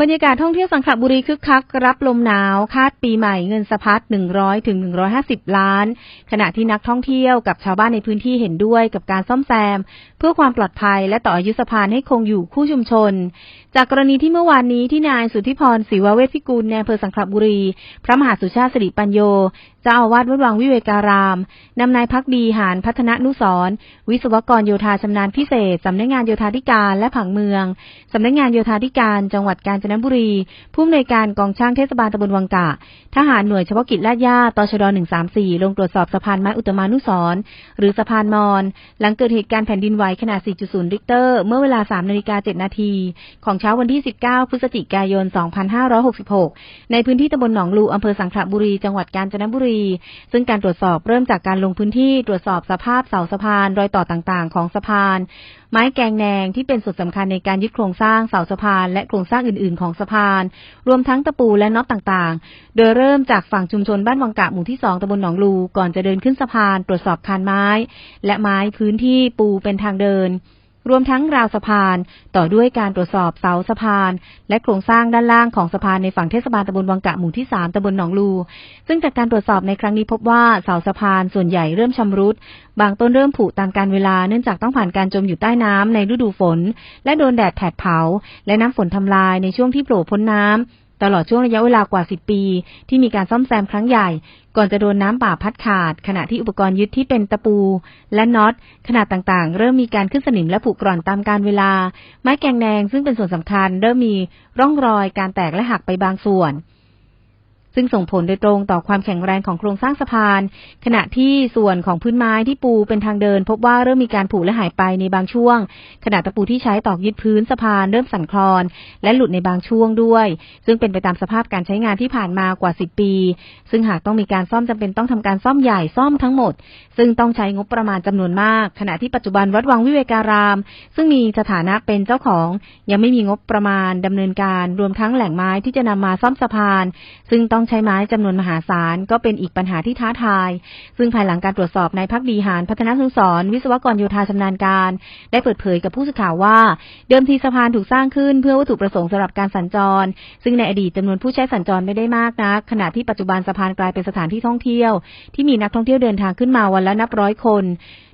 บรรยากาศท่องเที่ยวสังขบุรีคึกคัก รับลมหนาว คาดปีใหม่เงินสะพัด 100ถึง150 ล้าน ขณะที่นักท่องเที่ยวกับชาวบ้านในพื้นที่เห็นด้วยกับการซ่อมแซม เพื่อความปลอดภัยและต่ออายุสะพานให้คงอยู่คู่ชุมชน จากกรณีที่เมื่อวานนี้ที่นายสุทธิพรศิวเวชพิกุลในอำเภอสังขบุรี พระมหาสุชาติสิริปัญโยเจ้าอาวาสวัดวังวิเวการาม นำนายพักดีหานพัฒนนุสรวิศวกรโยธาชำนาญพิเศษสำนักงานโยธาธิการและผังเมืองสำนักงานโยธาธิการจังหวัดกาญจนบุรี ผู้อำนวยการกองช่างเทศบาลตำบลวังกะ ทหารหน่วยเฉพาะกิจลาดย่าตชด 134 ลงตรวจสอบสะพานไม้อุตมานุสรหรือสะพานมอน หลังเกิดเหตุการณ์แผ่นดินไหวขนาด 4.0 ริกเตอร์ เมื่อเวลา 3 นาฬิกา 7 นาที ของเช้าวันที่ 19 พฤศจิกายน 2566 ในพื้นที่ตำบลหนองลูอำเภอสังขละบุรี จังหวัดกาญจนบุรี ซึ่งการตรวจสอบเริ่มจากการลงพื้นที่ตรวจสอบสภาพเสาสะพานรอยต่อต่างๆ ของสะพาน ไม้แกงแนงที่เป็นส่วนสำคัญในการยึดโครงสร้างเสาสะพานและโครงสร้างอื่นๆของสะพาน รวมทั้งตะปูและน็อตต่างๆ โดยเริ่มจากฝั่งชุมชนบ้านวังกะหมู่ที่สองตำบลหนองลู ก่อนจะเดินขึ้นสะพานตรวจสอบคานไม้ และไม้พื้นที่ปูเป็นทางเดิน รวมทั้งราวสะพาน ต่อด้วยการตรวจสอบเสาสะพาน และโครงสร้างด้านล่างของสะพานในฝั่งเทศบาลตำบลวังกะหมู่ที่ 3ตำบลหนองลู ซึ่งจากการตรวจสอบในครั้งนี้พบว่าเสาสะพานส่วนใหญ่เริ่มชำรุด บางต้นเริ่มผุตามการเวลาเนื่องจากต้องผ่านการจมอยู่ใต้น้ำในฤดูฝน และโดนแดดแผดเผา และน้ำฝนทำลายในช่วงที่โผล่พ้นน้ำ ตลอดช่วงระยะเวลากว่า 10 ปี ที่มีการซ่อมแซมครั้งใหญ่ ก่อนจะโดนน้ำป่าพัดขาด ขณะที่อุปกรณ์ยึดที่เป็นตะปู และน็อตขนาดต่างๆ เริ่มมีการขึ้นสนิมและผุกร่อนตามการเวลา ไม้แกงแนงซึ่งเป็นส่วนสำคัญ เริ่มมีร่องรอยการแตกและหักไปบางส่วน ซึ่งส่งผลโดยตรงต่อความแข็งแรงของโครงสร้างสะพาน ขณะที่ส่วนของพื้นไม้ที่ปูเป็นทางเดิน พบว่าเริ่มมีการผุและหายไปในบางช่วง ขณะตะปูที่ใช้ตอกยึดพื้นสะพานเริ่มสั่นคลอน และหลุดในบางช่วงด้วย ซึ่งเป็นไปตามสภาพการใช้งานที่ผ่านมากว่า 10 ปี ซึ่งหากต้องมีการซ่อมจำเป็นต้องทำการซ่อมใหญ่ซ่อมทั้งหมด ซึ่งต้องใช้งบประมาณจำนวนมาก ขณะที่ปัจจุบันวัดวังวิเวการาม ซึ่งมีสถานะเป็นเจ้าของ ยังไม่มีงบประมาณดำเนินการ รวมทั้งแหล่งไม้ที่จะนำมาซ่อมสะพาน ซึ่งต้องใช้ไม้จำนวนมหาศาลก็เป็นอีกปัญหาที่ท้าทาย ซึ่งภายหลังการตรวจสอบในพักดีหารพัฒนาสุสรวิศวกรโยธาชำนาญการ ได้เปิดเผยกับผู้สื่อข่าวว่า เดิมทีสะพานถูกสร้างขึ้นเพื่อวัตถุประสงค์สำหรับการสัญจร ซึ่งในอดีตจำนวนผู้ใช้สัญจรไม่ได้มากนัก ขณะที่ปัจจุบันสะพานกลายเป็นสถานที่ท่องเที่ยว ที่มีนักท่องเที่ยวเดินทางขึ้นมาวันละนับร้อยคน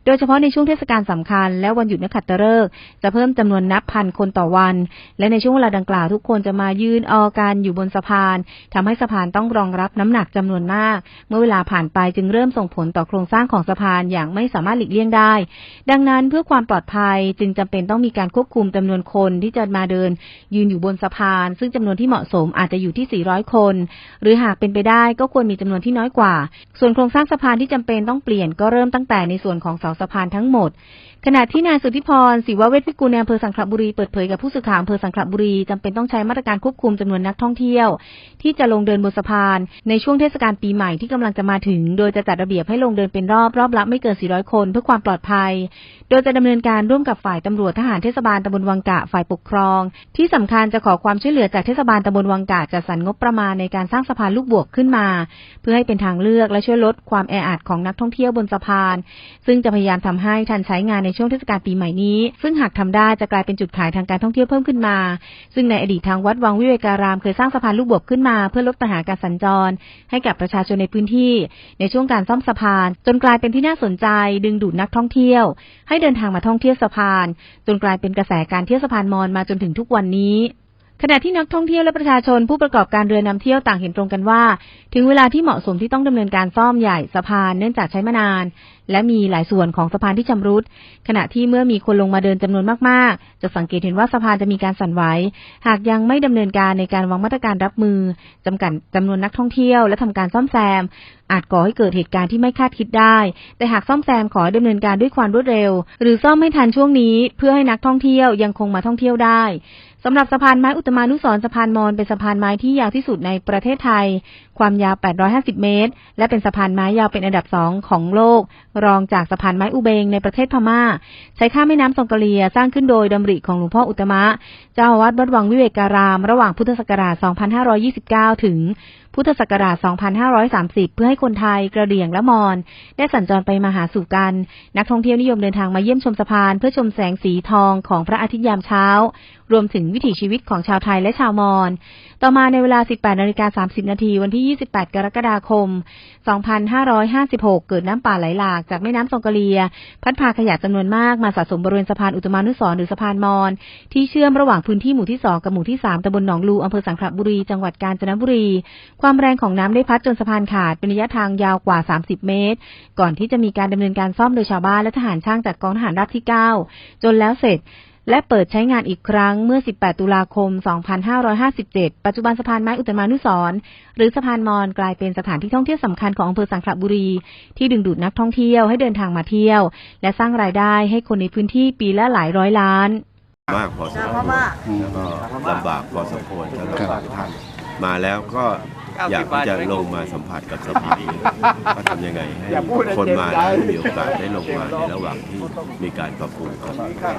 โดยเฉพาะในช่วงเทศกาลสำคัญ และวันหยุดนักขัตฤกษ์จะเพิ่มจำนวนนับพันคนต่อวัน และในช่วงเวลาดังกล่าวทุกคนจะมายืนออกันอยู่บนสะพานทำให้สะพานต้องรองรับน้ำหนักจำนวนมาก เมื่อเวลาผ่านไปจึงเริ่มส่งผลต่อโครงสร้างของสะพานอย่างไม่สามารถหลีกเลี่ยงได้ ดังนั้นเพื่อความปลอดภัยจึงจำเป็นต้องมีการควบคุมจำนวนคนที่จะมาเดิน ยืนอยู่บนสะพาน ซึ่งจำนวนที่เหมาะสมอาจจะอยู่ที่ 400 คน หรือหากเป็นไปได้ก็ควรมีจำนวนที่น้อยกว่า ส่วนโครงสร้างสะพานที่จำเป็นต้องเปลี่ยนก็เริ่มตั้งแต่ในส่วนของเสาสะพานทั้งหมด ขณะที่นายสุทธิพรศิวเวชพิกุลในอำเภอสังขละบุรีเปิดเผยกับผู้สื่อข่าวอำเภอสังขละบุรีจำเป็นต้องใช้มาตรการควบคุมจำนวนนักท่องเที่ยว ที่จะลงเดินบนสะพาน ในช่วงเทศกาลปีใหม่ที่กำลังจะมาถึง โดยจะจัดระเบียบให้ลงเดินเป็นรอบรอบละไม่เกิน 400 คนเพื่อความปลอดภัย โดยจะดำเนินการร่วมกับฝ่ายตำรวจทหารเทศบาลตำบลวังกะฝ่ายปกครอง ที่สำคัญจะขอความช่วยเหลือจากเทศบาลตำบลวังกะจัดสรรงบประมาณในการสร้างสะพานลูกบวกขึ้นมา เพื่อให้เป็นทางเลือกและช่วยลดความแออัดของนักท่องเที่ยวบนสะพาน ซึ่งจะพยายามทำให้ทันใช้งานในช่วงเทศกาลปีใหม่นี้ ซึ่งหากทำได้จะกลายเป็นจุดขายทางการท่องเที่ยวเพิ่มขึ้นมา ซึ่งในอดีตทางวัดวังวิเวการาม เคยสร้างสะพานลูกบวบขึ้นมาเพื่อลดปัญหาการสัญจร ให้กับประชาชนในพื้นที่ ในช่วงการซ่อมสะพาน จนกลายเป็นที่น่าสนใจ ดึงดูดนักท่องเที่ยว ให้เดินทางมาท่องเที่ยวสะพาน จนกลายเป็นกระแสการเที่ยวสะพานมอญมาจนถึงทุกวันนี้ขณะที่นักท่องเที่ยวและประชาชนผู้ประกอบการเรือนำเที่ยวต่างเห็นตรงกันว่า ถึงเวลาที่เหมาะสมที่ต้องดำเนินการซ่อมใหญ่สะพานเนื่องจากใช้มานานและมีหลายส่วนของสะพานที่ชำรุด ขณะที่เมื่อมีคนลงมาเดินจำนวนมากๆ จะสังเกตเห็นว่าสะพานจะมีการสั่นไหว หากยังไม่ดำเนินการในการวางมาตรการรับมือจำกัดจำนวนนักท่องเที่ยวและทำการซ่อมแซม อาจก่อให้เกิดเหตุการณ์ที่ไม่คาดคิดได้ แต่หากซ่อมแซมขอดำเนินการด้วยความรวดเร็ว หรือซ่อมไม่ทันช่วงนี้ เพื่อให้นักท่องเที่ยวยังคงมาท่องเที่ยวได้สำหรับสะพานไม้อุตมานุสรสะพานมอญเป็นสะพานไม้ที่ยาวที่สุดในประเทศไทย ความยาว 850 เมตร และเป็นสะพานไม้ยาวเป็นอันดับสองของโลกรองจากสะพานไม้อุเบงในประเทศพม่า ใช้ข้ามแม่น้ำสงกะเลียสร้างขึ้นโดยดำริของหลวงพ่ออุตมะ เจ้าอาวาสวัดวังวิเวการาม ระหว่างพุทธศักราช 2529 ถึง พุทธศักราช 2530 เพื่อให้คนไทยกระเหรี่ยงและมอญได้สัญจรไปมาหาสู่กัน นักท่องเที่ยวนิยมเดินทางมาเยี่ยมชมสะพาน เพื่อชมแสงสีทองของพระอาทิตย์ยามเช้า รวมถึงวิถีชีวิตของชาวไทยและชาวมอญ ต่อมาในเวลา 18นาฬิกา30 นาทีวันที่ 28 กรกฎาคม 2556 เกิดน้ำป่าไหลหลากจากแม่น้ำซองกะเลีย พัดพาขยะจำนวนมากมาสะสมบริเวณสะพานอุตมานุสรหรือสะพานมอญที่เชื่อมระหว่างพื้นที่หมู่ที่ 2 กับหมู่ที่ 3ตำบลหนองลูอำเภอสังขละบุรี จังหวัดกาญจนบุรีความแรงของน้ำได้พัดจนสะพานขาดเป็นระยะทางยาวกว่า 30 เมตร ก่อนที่จะมีการดำเนินการซ่อมโดยชาวบ้านและทหารช่างจากกองทหารราบที่ 9 จนแล้วเสร็จและเปิดใช้งานอีกครั้งเมื่อ 18 ตุลาคม 2557 ปัจจุบันสะพานไม้อุตมานุสรณ์หรือสะพานมอญกลายเป็นสถานที่ท่องเที่ยวสำคัญของอำเภอสังขละบุรี ที่ดึงดูดนักท่องเที่ยวให้เดินทางมาเที่ยว และสร้างรายได้ให้คนในพื้นที่ปีละหลายร้อยล้าน มากพอสมควรแล้วก็ลำบากพอสมควรสำหรับบางท่านมาแล้วก็ อยากที่จะลงมาสัมผัสกับสถานีว่าทำยังไงให้คนมาแล้วมีโอกาสได้ลงมาในระหว่างที่มีการปรับปรุงครับ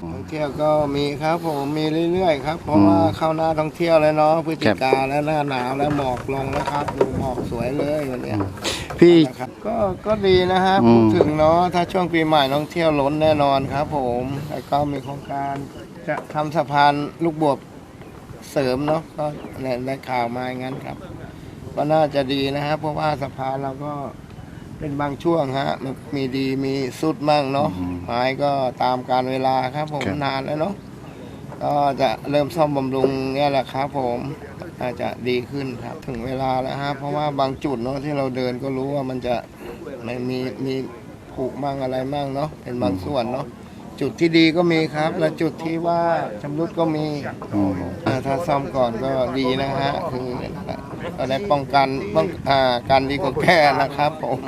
ท่องเที่ยวก็มีครับผมมีเรื่อยๆครับเพราะว่าเข้าหน้าท่องเที่ยวแล้วเนาะพฤศจิกาแล้วหน้าหนาวแล้วหมอกลงแล้วครับดูหมอกสวยเลยวันเนี้ยพี่นะครับก็ก็ดีนะฮะอืมพูดถึงเนาะถ้าช่วงปีใหม่ท่องเที่ยวล้นแน่นอนครับ ผมแล้วก็มีโครงการ จะทำสะพานลูกบวบเสริมเนาะก็ในในข่าวมาอย่างนั้นครับ ก็น่าจะดีนะฮะเพราะว่าสะพานเราก็เป็นบางช่วงฮะมันมีดีมีสุดมั่งเนาะอืมไม้ก็ตามการเวลาครับ ผมครับ นานแล้วเนาะก็จะเริ่มซ่อมบำรุงเนี่ยแหละครับผมอาจจะดีขึ้นครับ ถึงเวลาแล้วฮะเพราะว่าบางจุดเนาะที่เราเดินก็รู้ว่ามันจะไม่มีมีผุมั่งอะไรมั่งเนาะเป็นบางส่วนเนาะ จุดที่ดีก็มีครับ และจุดที่ว่าชำรุดก็มีอืมอ่าถ้าซ่อมก่อนก็ดีนะฮะคือก็ได้ป้องกันป้องอ่าการดีกว่าแก้นะครับผม